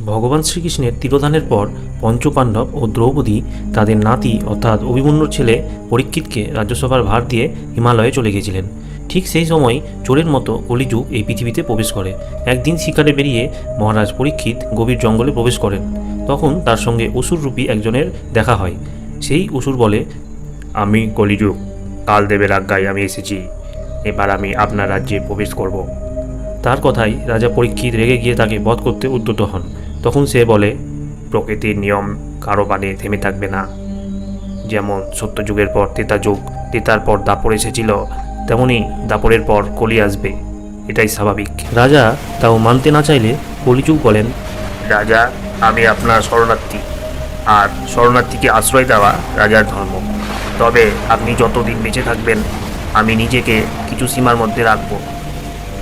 ভগবান শ্রীকৃষ্ণের তিরোধানের পর পঞ্চপাণ্ডব ও দ্রৌপদী তাদের নাতি অর্থাৎ অভিমন্যুর ছেলে পরীক্ষিতকে রাজ্যসভার ভার দিয়ে হিমালয়ে চলে গিয়েছিলেন। ঠিক সেই সময় চোরের মতো কলিযুগ এই পৃথিবীতে প্রবেশ করে। একদিন শিকারে বেরিয়ে মহারাজ পরীক্ষিত গভীর জঙ্গলে প্রবেশ করেন। তখন তার সঙ্গে অসুররূপী একজনের দেখা হয়। সেই অসুর বলে, আমি কলিযুগ, কালদেবের আজ্ঞায় আমি এসেছি। এবার আমি আপনার রাজ্যে প্রবেশ করব। তার কথাই রাজা পরীক্ষিত রেগে গিয়ে তাকে বধ করতে উদ্যত হন। তখন সে বলে, প্রকৃতির নিয়ম কারও বানে থেমে থাকবে না। যেমন সত্যযুগের পর তেতা যুগ, তেতার পর দাপর এসেছিল, তেমনি দাপরের পর কলি আসবে। এটাই স্বাভাবিক। রাজা তাও মানতে না চাইলে কলিযুগ বলেন, রাজা, আমি আপনার শরণার্থী। আর শরণার্থীকে আশ্রয় দেওয়া রাজার ধর্ম। তবে আপনি যতদিন বেঁচে থাকবেন, আমি নিজেকে কিছু সীমার মধ্যে রাখব।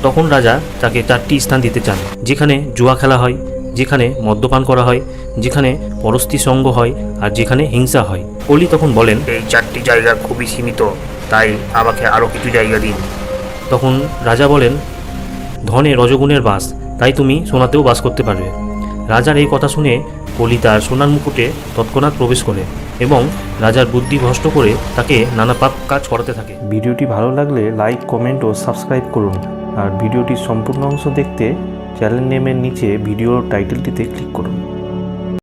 তখন রাজা তাকে চারটি স্থান দিতে চান যেখানে জুয়া খেলা হয় যেখানে মদ্যপান করা হয় যেখানে পরস্তি সঙ্গ হয় আর যেখানে হিংসা হয়। কলি তখন বলেন এই চারটি জায়গা খুবই সীমিত তাই আমাকে আরও কিছু জায়গা দিন। তখন রাজা বলেন ধনে রজগুণের বাস তাই তুমি সোনাতেও বাস করতে পারবে। রাজার এই কথা শুনে কলি তার সোনার মুকুটে তৎক্ষণাৎ প্রবেশ করে এবং রাজার বুদ্ধি ভ্রষ্ট করে তাকে নানা পাপ কাজ করাতে থাকে। ভিডিওটি ভালো লাগলে লাইক কমেন্ট ও সাবস্ক্রাইব করুন। আর ভিডিওটির সম্পূর্ণ অংশ দেখতে চ্যানেল নেমের নিচে ভিডিও টাইটেলটিতে ক্লিক করুন।